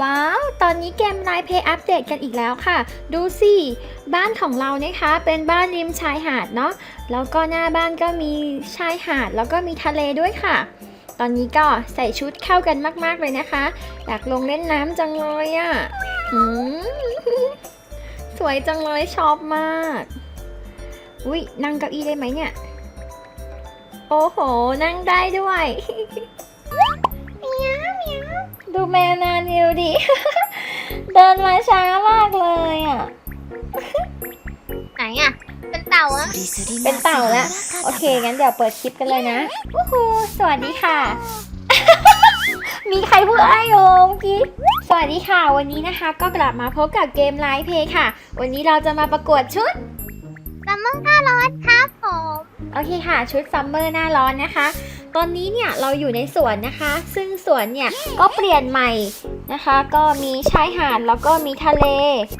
ว้าว ตอนนี้เกมไลน์เพย์อัปเดตกันอีกแล้วค่ะ ดูสิ บ้านของเรานะคะ เป็นบ้านริมชายหาดเนาะ แล้วก็หน้าบ้านก็มีชายหาด แล้วก็มีทะเลด้วยค่ะ ตอนนี้ก็ใส่ชุดเข้ากันมาก ๆ เลยนะคะ อยากลงเล่นน้ำจังเลยอะ่ะสวยจังเลยชอบมาก อุ้ยนั่งเก้าอี้ได้ไหมเนี่ย โอ้โห นั่งได้ด้วย ดูแมวนานิวดิ เดินมาช้ามากเลยอะ ไหนอะ เป็นเต่าอะเป็นเต่าแล้ว โอเค งั้นเดี๋ยวเปิดคลิปกันเลยนะวู้ฮูสวัสดีค่ะ มีใครพูดอะไรอยู่เมื่อกี้สวัสดีค่ะ วันนี้นะคะ ก็กลับมาพบกับเกมไลฟ์เพย์ค่ะ วันนี้เราจะมาประกวดชุด ซัมเมอร์หน้าร้อยครับผม โอเคค่ะ ชุดซัมเมอร์หน้าร้อนนะคะ ตอนนี้เนี่ยเราอยู่ในสวนนะคะ ซึ่งสวนเนี่ยก็เปลี่ยนใหม่นะคะ ก็มีชายหาดแล้วก็มีทะเล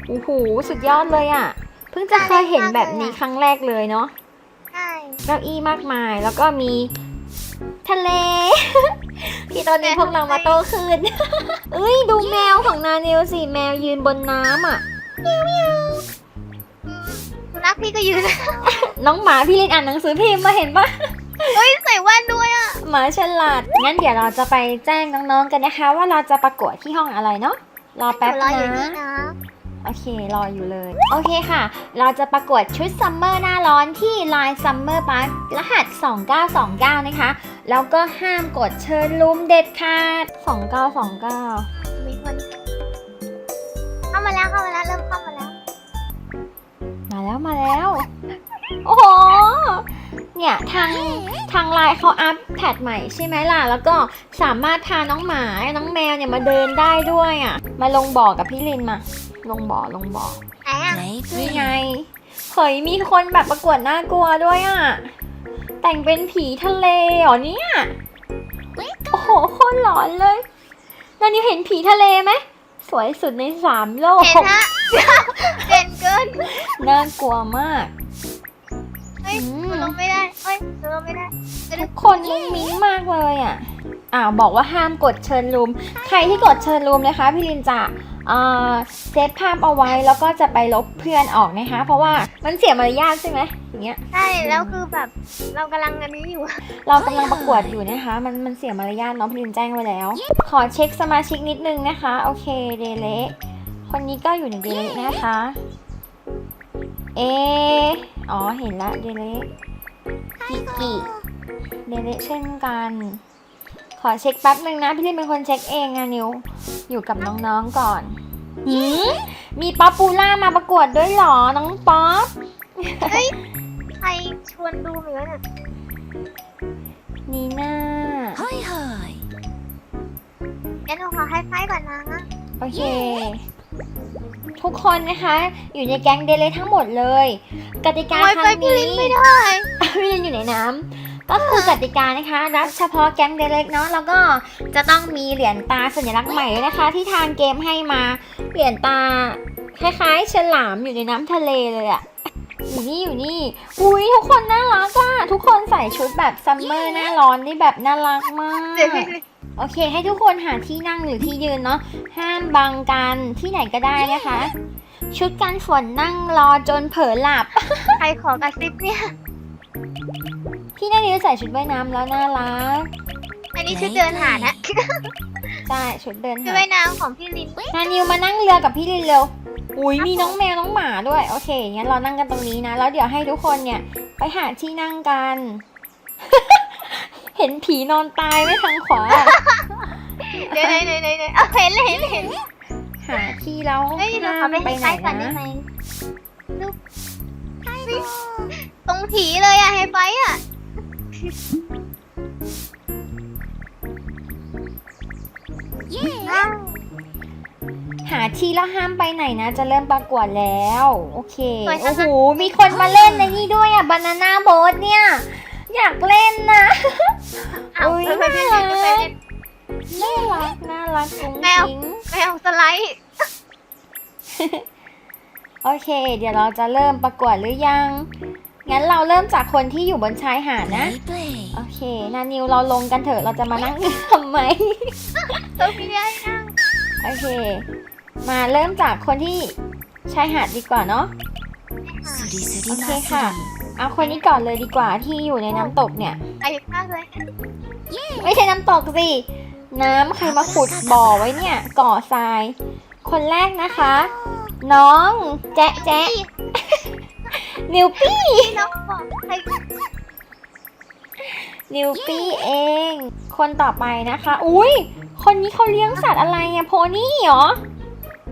โอ้โหสุดยอดเลยอะ่ะ เพิ่งจะเคยเห็นแบบนี้ครั้งแรกเลยเนาะใช่เก้าอี้มากมายแล้วก็มีทะเลที่ตอนนี้พวกเรามาโตขึ้นเอ้ยดูแมวของนาเนลสิ แมวยืนบนน้ำอะ นัขพี่ก็ยืน น้องหมาพี่ลินอ่านหนังสือพิมพ์มาเห็นปะเฮ้ยใส่แว่นด้วยอะ หมาฉลาด งั้นเดี๋ยวเราจะไปแจ้งน้องๆกันนะคะ ว่าเราจะประกวดที่ห้องอะไรเนาะ รอแป๊บรออยู่นี่นะ นะ โอเค รออยู่เลย โอเคค่ะ เราจะประกวดชุดซัมเมอร์หน้าร้อนที่ Line Summer Park รหัส 2929 นะคะ แล้วก็ห้ามกดเชิญลุมเด็ดขาด2929 มีคนเข้ามาแล้วเข้ามาแล้วเริ่มเข้ามา แล้วมาแล้วมาแล้ว โอ้โห เนี่ยทางทางไลน์เขาอัพแพทใหม่ใช่ไหมล่ะ แล้วก็สามารถพาน้องหมา น้องแมวเนี่ยมาเดินได้ด้วยอะ มาลงบ่อกับพี่ลินมา ลงบ่อลงบ่อไหนอะนี่ไงเฮ้ยมีคนแบบประกวดน่ากลัวด้วยอะ แต่งเป็นผีทะเลเหรอเนี่ย โอ้โหโคตรหลอนเลย แล้วนี่เห็นผีทะเลไหม สวยสุดในสามโลก เห็นฮะเด่นเกินน่ากลัวมาก เฮ้ยอืมลงไม่ได้เฮ้ยลงไม่ได้จะทุได้กคนมุ้งมิ้งมากเลยอะอ่าวบอกว่าห้ามกดเชิญรูม ใครที่กดเชิญรูมนะคะ พี่ลินจะ เอ่อเซฟภาพเอาไว้แล้วก็จะไปลบเพื่อนออกนะคะ เพราะว่ามันเสียมารยาทใช่ไหมอย่างเงี้ย ใช่แล้วคือแบบเรากำลังอันนี้อยู่ เรากำลังประกวดอยู่นะคะ มันมันเสียมารยาทเน้องพี่ลินแจ้งไว้แล้ว ขอเช็คสมาชิกนิดนึงนะคะ โอเคเดเลคนนี้ก็อยู่ในเดเลนะคะ เออ๋อเห็นละเดเลกิกิเดเลเช่นกัน ขอเช็คแป๊บนึงนะพี่ลินเป็นคนเช็คเองอะนิว อยู่กับน้องๆก่อนหืมมีป๊อปปูล่ามาประกวดด้วยเหรอ น้องป๊อปเฮ้ยใครชวนดูเหมือนกันอะนีน่างั้นเราขอให้ไฟก่อนนะโอเค ทุกคนนะคะ อยู่ในแก๊งเดเลทั้งหมดเลย กติกาโอ้ยคไปรั้งพี่นี้ลินไม่ได้พี่ลินอยู่ในน้ำ ก็คือกติกานะคะ รับเฉพาะแก๊งเดเล็กๆเนาะแล้วก็จะต้องมีเหรียญตาสัญลักษณ์ใหม่ด้วยนะคะ ที่ทางเกมให้มาเหรียญตาคล้ายๆฉลามอยู่ในน้ำทะเลเลยอะอยู่นี่อยู่นี่ อุ้ยทุกคนน่ารักอะทุกคนใส่ชุดแบบซัมเมอร์หน้าร้อนนี่แบบน่ารักมาก โอเค ให้ทุกคนหาที่นั่งหรือที่ยืนเนาะ ห้ามบังกันที่ไหนก็ได้นะคะ ชุดกันฝนนั่งรอจนเผลอหลับ ใครขอกระซิบเนี่ย พี่นานิวใส่ชุดว่ายน้ำแล้วน่ารัก อันนี้ชุดเดินหาดนะใช่ชุดเดินชุดหาว่ายน้ำของพี่ลินนานิวมานั่งเรือกับพี่ลินเร็ว อุ้ยมีน้องแมวน้องหมาด้วย โอเคงั้นเรานั่งกันตรงนี้นะ แล้วเดี๋ยวให้ทุกคนเนี่ยไปหาที่นั่งกัน เห็นผีนอนตายไหม่ทางขวา เดี๋ยวไหนไหนไหนไหนเอาเห็นเลยเห็นเลยเห็นหาที่แล้วเฮ้ยเราห้าขอมไปไปให้ไหนไฟก่อนได้นะไหมรูปตรงผีเลยอะให้ไฟอะ หาที่แล้วห้ามไปไหนนะ จะเริ่มประกวดแล้ว โอเค โอ้โห มีคนมาเล่นในนี่ด้วยอะบานาน่าโบ๊ทเนี่ย อยากเล่นนะเอาอุ๊ยไปไปไปไปไปน่ารักน่ารักกุ้งแมวกิ้งแมวสไลด์โอเค เดี๋ยวเราจะเริ่มประกวดหรือยัง งั้นเราเริ่มจากคนที่อยู่บนชายหาดนะ โอเค นานิวเราลงกันเถอะ เราจะมานั่งทำไมตัวพี่ได้นั่งโโอเค มาเริ่มจากคนที่ชายหาดดีกว่าเนาะโอเคค่ะ เอาคนนี้ก่อนเลยดีกว่าที่อยู่ในน้ำตกเนี่ยอายุาเลยไม่ใช่น้ำตกสิน้ำใครมาขุดบ่อไว้เนี่ย ก่อทราย คนแรกนะคะ น้อง แจ๊ะแจ๊ะนิวปี้นิวปี้เอง คนต่อไปนะคะ อุ้ยคนนี้เขาเลี้ยงสัตว์อะไรอะโพนี่เหรอ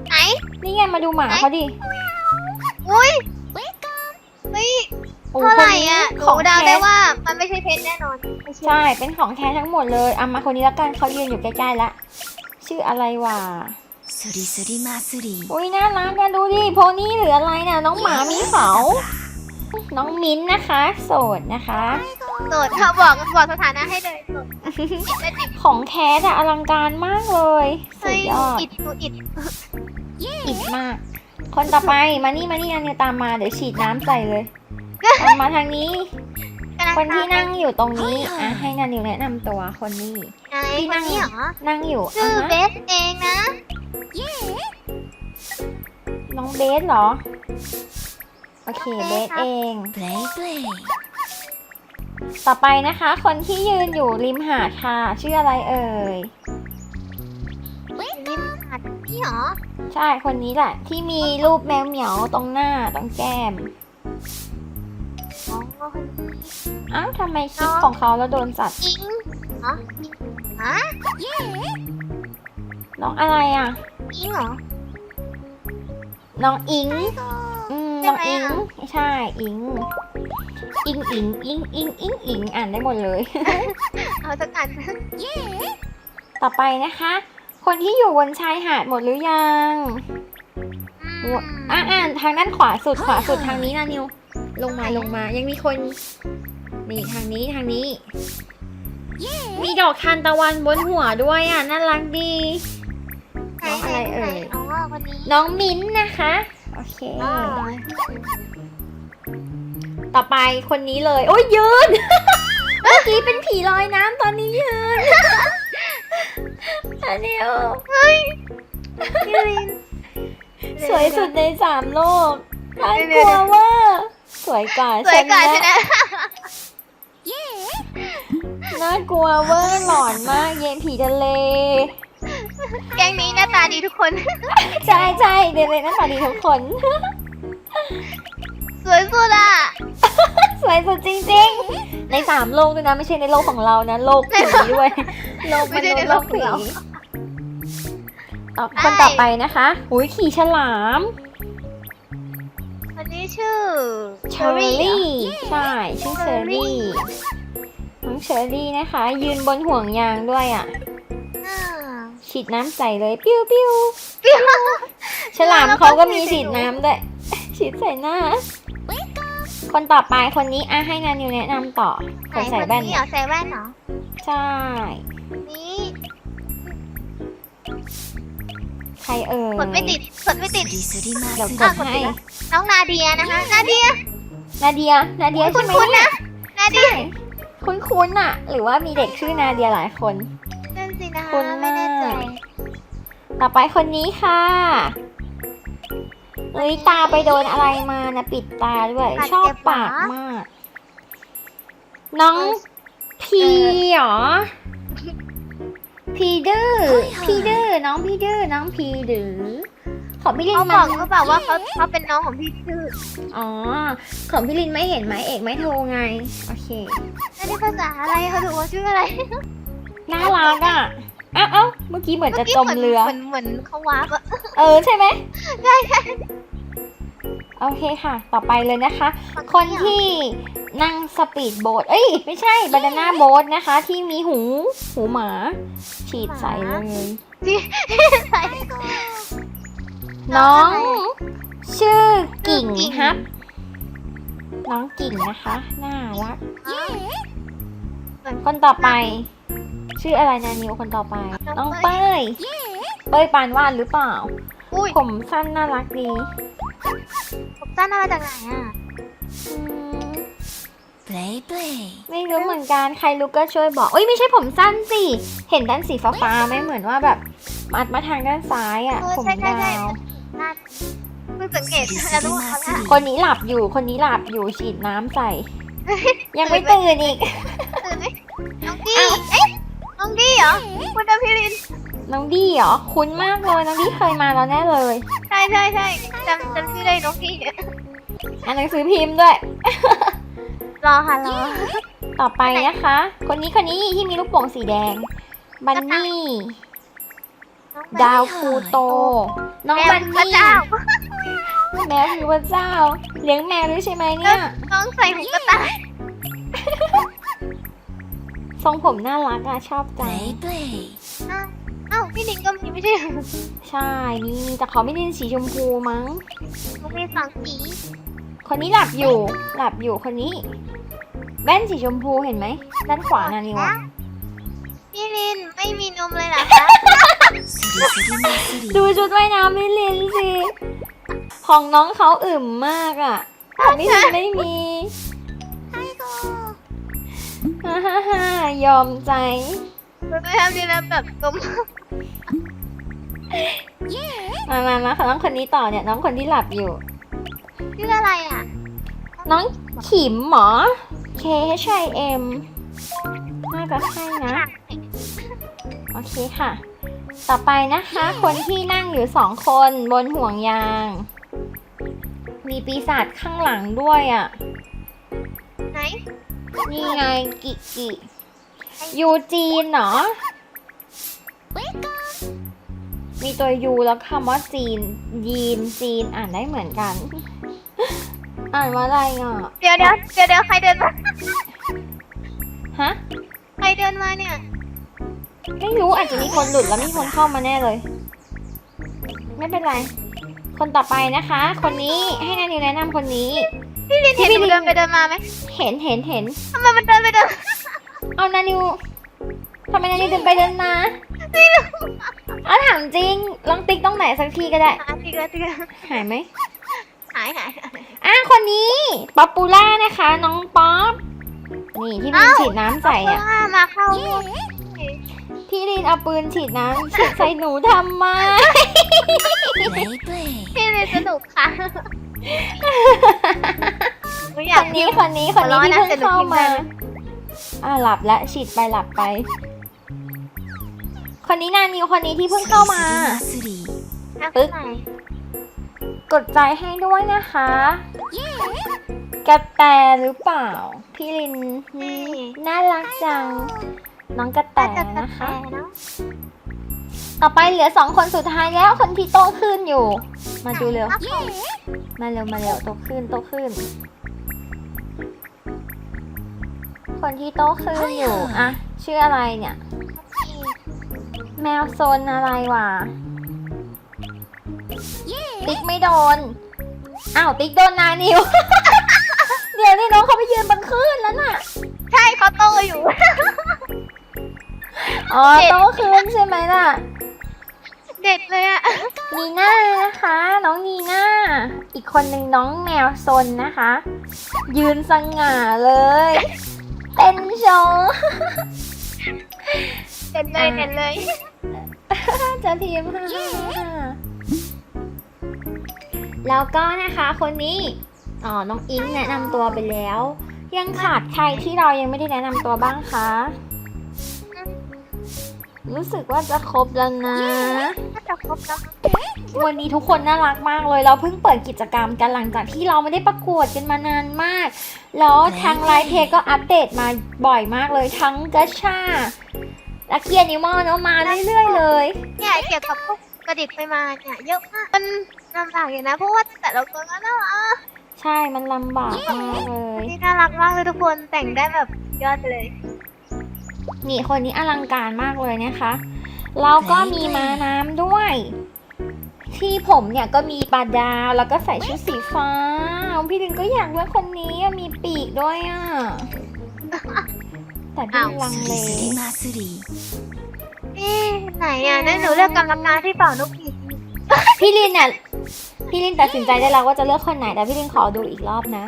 ไหน นี่ไงมาดูหมาเขาดิอุ้ยเฮ้ยอ้เท่าไหร่อะของเดาได้ว่ามันไม่ใช่เพชรแน่นอน ใช่ เป็นของแท้ทั้งหมดเลยเอามาคนนี้แล้วกันเขายืนอยู่ใกล้ๆละ ชื่ออะไรวะสุริสุริมาสุริอุ้ยน่ารักกันดูดิ โพนี่หรืออะไรน่ะ น้องหมามีเขา น้องมิ้นนะคะ โสดนะคะ โสดเธอบอกบอกสถานะให้เลยโสดดของแท้อะอลังการมากเลย สุดยอดอิดหนูอิดอิดมาก คนต่อไปมานี่มานี่อันนี้ตามมาเดี๋ยวฉีดน้ำใส่เลยตามมาทางนี้ คนที่นั่งอยู่ตรงนี้อะให้นันนิวแนะนำตัวคนนี้ ไงที่คนนั่งเหรอนั่งอยู่ชื่อเบสเองนะน้องเบสเหรอ โอเคเบสเอง ต่อไปนะคะ คนที่ยืนอยู่ริมหาดค่ะ ชื่ออะไรเอ่ย ริมหาดนี่เหรอ ใช่คนนี้แหละ ที่มีรูปแมวเหมียวตรงหน้าตรงแก้มอ๋อคนนี้อ้าวทำไมคลิปของเขาแล้วโดนสัตว์อิงเหรออิงฮะน้องอะไรอะอิงเหรอ น้องอิง อืมใช่น้องไหมอิงอะไม่ใช่ อิง อิงอิงอิงอิงอิงอิงอ่านได้หมดเลย เอาสักอันต่อไปนะคะ คนที่อยู่บนชายหาดหมดหรือยังอืมอะอ่านทางด้านขวาสุดขวาสุดทางนี้นะนิว ลงมาลงมา ยังมีคนนี่ทางนี้ทางนี้ มีดอกทานตะวันบนหัวด้วยอะน่ารักดีน้องอะไรเอ่ยน้องมิ้นนะคะ โอเค ต่อไปคนนี้เลย โอ้ยยืน เมื่อกี้เป็นผีลอยน้ำตอนนี้ยืนอันนี้พี่ลินสวยสุดในสามโลกน่ากลัวว่า สวยกว่าสวยกว่าฉัใช่นไหมนะน่ากลัวเวอร์หลอนมาก เย็นผีทะเล แกงนี้หน้าตาดีทุกคน ใช่ใช่เด็กๆหน้าตาดีทุกคนส วยสุดอะ สวยสุดจริงๆ ในสามโลกด้วยนะ ไม่ใช่ในโลกของเรานะ โลกผีด้วย โลกมไม่นุใช่ษในย์โลโลกกของผีเราต่อคนต่อไปนะคะอุ้ยขี่ฉลาม อันนี้ชื่อเชอร์รี่ ใช่ ชื่อเชอร์รี่ น้องเชอร์รี่นะคะ ยืนบนห่วงยางด้วยอะอ่าฉีดน้ำใส่เลยปิ้วปิ้วเปรี้ยวฉลามเขาก็มีฉีดน้ำด้วยฉีดใส่หน้า คนต่อไปคนนี้อะให้นานิวแนะนำต่อ คนใส่แว่นเนี่ยหรอใส่แว่นเหรอ ใช่ นี่ใครเอ่ยกดไม่ติดกดไม่ติด เดี๋ยวกดอ่ให้น้องนาเดียนะคะ นาเดียนาเดีย นาเดียคุใช่ณไหมคุณนะ นาเดียคุ้นคุ้นๆอะหรือว่ามีเด็กชื่อนาเดียหลายคน นั่นสินะคะ คุณไม่แน่ใจ มาก ต่อไปคนนี้ค่ะ อ้ยตาไปโดนอะไรมานะปิดตาด้วย ชอบปากมาก น้องพีเหรอ พีดื้อพีดื้อน้องพีดื้อน้องพีดื้อของพี่ลินเขาบมัอกนเขาบอกว่าเขาเขาเป็นน้องของพี่ชื่ออ๋อ ของพี่ลินไม่เห็นไหมเอกไม่โทรไง โอเคนั่นนี่ภาษาอะไรเขาถือว่าชื่ออะไรน่ารักอะ เอ้าเอ้าเมื่อกี้เหมือนจะจมเรือ เหมือนเหมือนเขาวาร์ปอะ เออใช่ไหมใช่ใช่โอเคค่ะ ต่อไปเลยนะคะ คนที่นั่งสปีดโบ๊ทเอ้ย ไม่ใช่บานาน่าโบ๊ทนะคะ ที่มีหูหูหมา ฉีดใส่เลยใช่น้อง ชื่อกิ่งกิ่งฮับ น้องกิ่งนะคะ น่ารัก คนต่อไป ชื่ออะไรนะนิวคนต่อไป น้องเป้ย เป้ยปานวาดหรือเปล่า อุ้ยผมสั้นน่ารักดี ผมสั้นมาจากไหนอะอืม play play ไม่รู้เหมือนกัน ใครรู้ก็ช่วยบอกเอ้ยไม่ใช่ผมสั้นสิ เห็นด้านสีฟ้าๆไหมเหมือนว่าแบบมัดมาทางด้านซ้ายอะ เออผมใช่ใช่ใช่ยาวน่าเพิ่งสังเกตแล้วรู้ว่าเขาน่ะคนนี้หลับอยู่ คนนี้หลับอยู่ฉีดน้ำใส่ ยังไม่ตื่นอีก ตื่นไหมน้องดี้เอ๊ะน้องดี้เหรอคุณดาพิริน น้องดี้เหรอ คุ้นมากเลย น้องดี้เคยมาแล้วแน่เลย ใช่ใช่ใช่จำจำชื่อได้น้องดี้เนี่ยอ่านหนังสือพิมพ์ด้วย รอค่ะรอต่อไปนะคะ คนนี้คนนี้ที่มีลูกโป่งสีแดง บันนี่ น้องดาวพลูโต น้องแมบัวนพระนี่เจ้า แมวคือพระเจ้า เลี้ยงแมวด้วยใช่ไหมเนี่ย น้องใส่หูกระต่ายทรงผมน่ารักอะชอบใจ play play อ้าว อ้าวพี่ลิงก็มีไม่ใช่เหรอ ใช่นี่แต่เขาไม่เล่นสีชมพูมั้ง มันมีสองสี คนนี้หลับอยู่ หลับอยู่คนนี้ แว่นสีชมพูเห็นไหม ด้านขวานานิวอะ พี่ลินไม่มีนมเลยเหรอคะ すりすりますり ดูชุดว่ายน้ำไม่ลินสิ ของน้องเขาอึมมากอะของไม่ลินไม่มีฮ่าฮ่าฮ่ายอมใจ มันไม่ทำดีแล้วแบบกลมมามามาขอน้องคนนี้ต่อเนี่ย น้องคนที่หลับอยู่ ชื่ออะไรอะ น้องขิมหมอ K H I M น่าจะใช่นะ โอเคค่ะ ต่อไปนะคะ คนที่นั่งอยู่สองคนบนห่วงยาง มีปีศาจข้างหลังด้วยอะ ไหน นี่ไงกิกิ ยูจีนเหรอ มีตัวยูแล้วคำว่าจีน ยีนจีนอ่านได้เหมือนกัน อ่านว่าอะไรอะเดี๋ยวเดี๋ยวเดี๋ยวเดี๋ยวใครเดินมาฮะใครเดินมาเนี่ย ไม่รู้อาจจะมีคนหลุดแล้วมีคนเข้ามาแน่เลย ไม่เป็นไร คนต่อไปนะคะ คนนี้ให้นานิวแนะนำคนนี้ พี่ลินเห็นหนูเดินไปเดินมาไหมเห็นเห็นเห็นทำไมมันเดินไปเดิน เอานานิวทำไมนานิวเดินไปเดินมาไม่รู้เอาถามจริง ลองติ๊กตรงไหนสักทีก็ได้ หาทีละทีละหายไหมหายหาย อะคนนี้ป๊อปปูล่านะคะ น้องป๊อป นี่ที่ลินฉีดน้ำใส่เพเนี่ยราะว่ามาเข้าพี่ลินเอาปืนฉีดน้ำฉีดใส่หนูทำไม play play พี่ลินสนุกค่ะหนูอคยากนนี้คนนี้คนนี้ที่หัวเราะนะเพิ่งเข้าแต่หนูพิมพ์ได้มาไหม อะหลับแล้วฉีดไปหลับไป คนนี้นานิวคนนี้ที่เพิ่งเข้ามาすりปึ๊กกดใจให้ด้วยนะคะกระแตหรือเปล่า พี่ลินนี่น่ารักจัง น้องกระแตแต่จะนะคะเนาะต่อไปเหลือสองคนสุดท้ายแล้วคนที่โตขึ้นอยู่ มาดูเร็ว มาเร็วมาเร็วโตขึ้นโตขึ้น คนที่โตขึ้นอยู่อะชื่ออะไรเนี่ย แมวโซนอะไรวะติ๊กไม่โดนอ้าวติ๊กโดนนานิว เดี๋ยวนี่น้องเขาไปยืนบนคลื่นแล้วน่ะ ใช่เขาโตอยู่อ๋อโตขึ้นใช่ไหมล่ะ เด็ดเลยอะนีน่านะคะ น้องนีน่าอีกคนหนึ่งน้องแมวซนนะคะ ยืนสง่าเลย เต้นโชว์เด็ดเลยเด็ดเลยจะทีมค่ะแล้วก็นะคะคนนี้อ๋อน้องอิงแนะนำตัวไปแล้ว ยังขาดใครที่เรายังไม่ได้แนะนำตัวบ้างคะ รู้สึกว่าจะครบแล้วนะ น่าจะครบแล้ววันนี้ทุกคนน่ารักมากเลย เราเพิ่งเปิดกิจกรรมกันหลังจากที่เราไม่ได้ประกวดกันมานานมาก แล้วทางไลน์เพจก็อัปเดตมาบ่อยมากเลยทั้งกัชชาลักเกียนิมอลเนาะมาเรื่อยๆเลย เนี่ยเกี่ยวกับพวกกระดิกไปมาเนี่ยเยอะมาก มันลำบากอยู่นะ เพราะว่าแต่ละคนก็น่ารักใช่มันลำบากมากเลย นี่น่ารักมากเลยทุกคนแต่งได้แบบยอดไปเลย นี่คนนี้อลังการมากเลยนะคะ แล้วก็มีม้าน้ำด้วย ที่ผมเนี่ยก็มีปลาดาว แล้วก็ใส่ชุดสีฟ้า พี่ดินก็อยากเลือกคนนี้มีปีกด้วยอะ แต่ดินลังเลเอ๊ไหนอะนั่นหนูเลือกกรรมการที่เป่านกหวีพี่ลินอะ พี่ลินตัดสินใจได้แล้วว่าจะเลือกคนไหน แต่พี่ลินขอดูอีกรอบนะ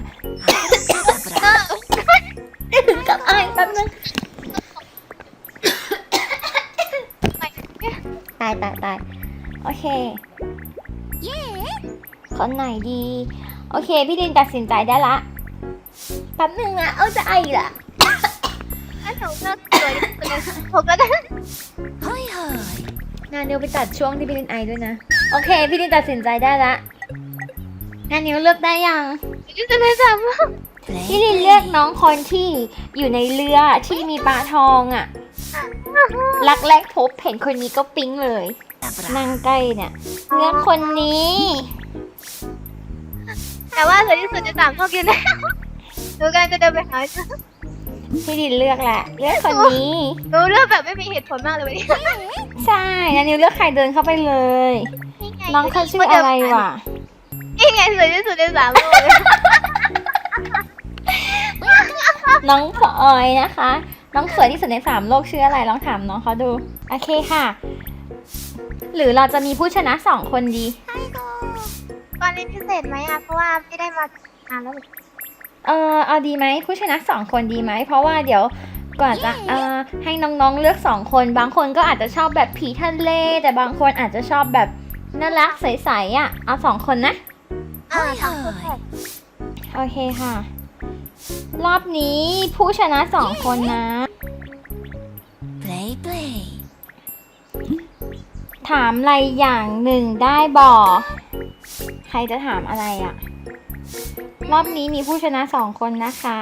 ถึงกับอายแป๊บนึง ตายตายตายโอเคคนไหนดี โอเค พี่ลินตัดสินใจได้ละแป๊บนึงนะ เอาจะไอ้ละถกก็สวยถกแกันเฮ้ยเฮ้งานเดียวไปตัดช่วงที่พี่ลินไอด้วยนะ โอเค พี่ลินตัดสินใจได้ละงานนิวเลือกได้ยังพี่จะไม่จำพี่ลินเลือกน้องคนที่อยู่ในเรือที่มีปลาทองอะ รักแรกพบเห็นคนนี้ก็ปิ๊งเลย นั่งใกล้เนี่ยเลือกคนนี้ แต่ว่าสวยที่สุดในสามโลกอยู่แล้วหนูกำลังจะเดินไปหาพี่ดินเลือกแหละเลือกคนนี้หนูเลือกแบบไม่มีเหตุผลมากเลยวันนี้ใช่งั้นนิวเลือกใครเดินเข้าไปเลย น้องเขาชื่ออะไรวะนี่ไงสวยที่สุดในสามโลกเลยน้องพลอยนะคะ น้องสวยที่สุดในสามโลกชื่ออะไรลองถามน้องเขาดู โอเคค่ะ หรือเราจะมีผู้ชนะสองคนดีตอนนี้พิเศษไหมอะ เพราะว่าไม่ได้มานานแล้วเออเอาดีไหมผู้ชนะสองคนดีไหมเพราะว่าเดี๋ยวก่อนจะเออให้น้องๆเลือกสองคน บางคนก็อาจจะชอบแบบผีทะเล แต่บางคนอาจจะชอบแบบน่ารักใสๆอะ เอาสองคนนะอ่าทำคนแรกโอเคค่ะ รอบนี้ผู้ชนะสองคนนะ play ยถามอะไรอย่างหนึ่งได้บอใครจะถามอะไรอะ่ะ รอบนี้มีผู้ชนะสองคนนะคะ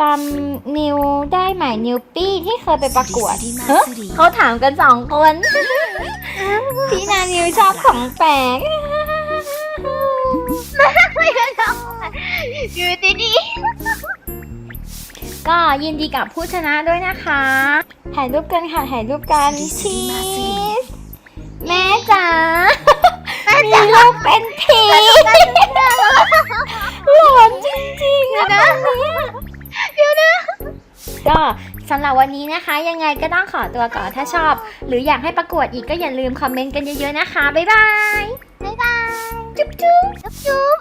จำนิวได้ไหมนิวปี้ที่เคยไปประกวดเเขาถามกันสองคน พี่นานิวชอบของแปลก ไม่ได้ทำอยู่ที่นี่ก็ยินดีกับผู้ชนะด้วยนะคะ ถ่ายรูปกันค่ะ ถ่ายรูปกันชีสแม่จ๋ามีลูกเป็นผีหลอนจริงๆนะเดี๋ยวนะก็สำหรับวันนี้นะคะ ยังไงก็ต้องขอตัวก่อนถ้าชอบ หรืออยากให้ประกวดอีกก็อย่าลืมคอมเมนต์กันเยอะๆนะคะ บ๊ายบาย บ๊ายบายจุ๊บจุ๊บจุ๊บจุ๊บ